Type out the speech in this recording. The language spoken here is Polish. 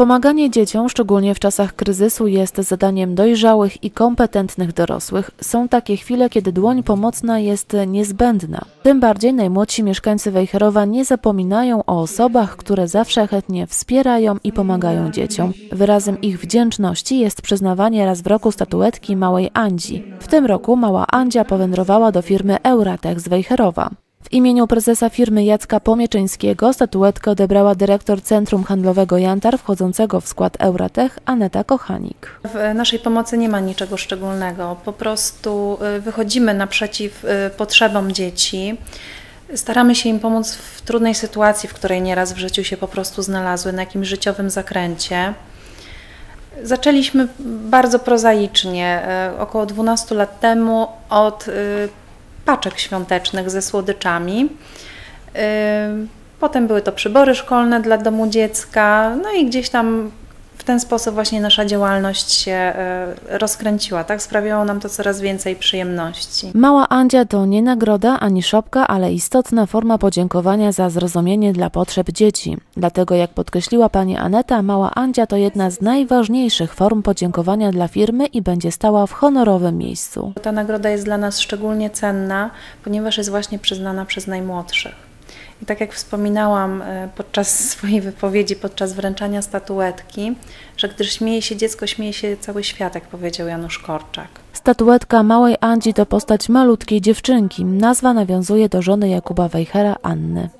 Pomaganie dzieciom, szczególnie w czasach kryzysu, jest zadaniem dojrzałych i kompetentnych dorosłych. Są takie chwile, kiedy dłoń pomocna jest niezbędna. Tym bardziej najmłodsi mieszkańcy Wejherowa nie zapominają o osobach, które zawsze chętnie wspierają i pomagają dzieciom. Wyrazem ich wdzięczności jest przyznawanie raz w roku statuetki małej Andzi. W tym roku mała Andzia powędrowała do firmy Euratech z Wejherowa. W imieniu prezesa firmy Jacka Pomieczyńskiego statuetkę odebrała dyrektor Centrum Handlowego Jantar wchodzącego w skład Euratech Aneta Kochanik. W naszej pomocy nie ma niczego szczególnego. Po prostu y, wychodzimy naprzeciw y, potrzebom dzieci. Staramy się im pomóc w trudnej sytuacji, w której nieraz w życiu się po prostu znalazły, na jakimś życiowym zakręcie. Zaczęliśmy bardzo prozaicznie, y, około 12 lat temu, od paczek świątecznych ze słodyczami. Potem były to przybory szkolne dla domu dziecka, no i gdzieś tam w ten sposób właśnie nasza działalność się e, rozkręciła, tak? Sprawiało nam to coraz więcej przyjemności. Mała Andzia to nie nagroda ani szopka, ale istotna forma podziękowania za zrozumienie dla potrzeb dzieci. Dlatego, jak podkreśliła pani Aneta, Mała Andzia to jedna z najważniejszych form podziękowania dla firmy i będzie stała w honorowym miejscu. Ta nagroda jest dla nas szczególnie cenna, ponieważ jest właśnie przyznana przez najmłodszych. I tak jak wspominałam e, podczas swojej wypowiedzi, podczas wręczania statuetki, że gdy śmieje się dziecko, śmieje się cały świat, jak powiedział Janusz Korczak. Statuetka małej Andzi to postać malutkiej dziewczynki. Nazwa nawiązuje do żony Jakuba Wejhera, Anny.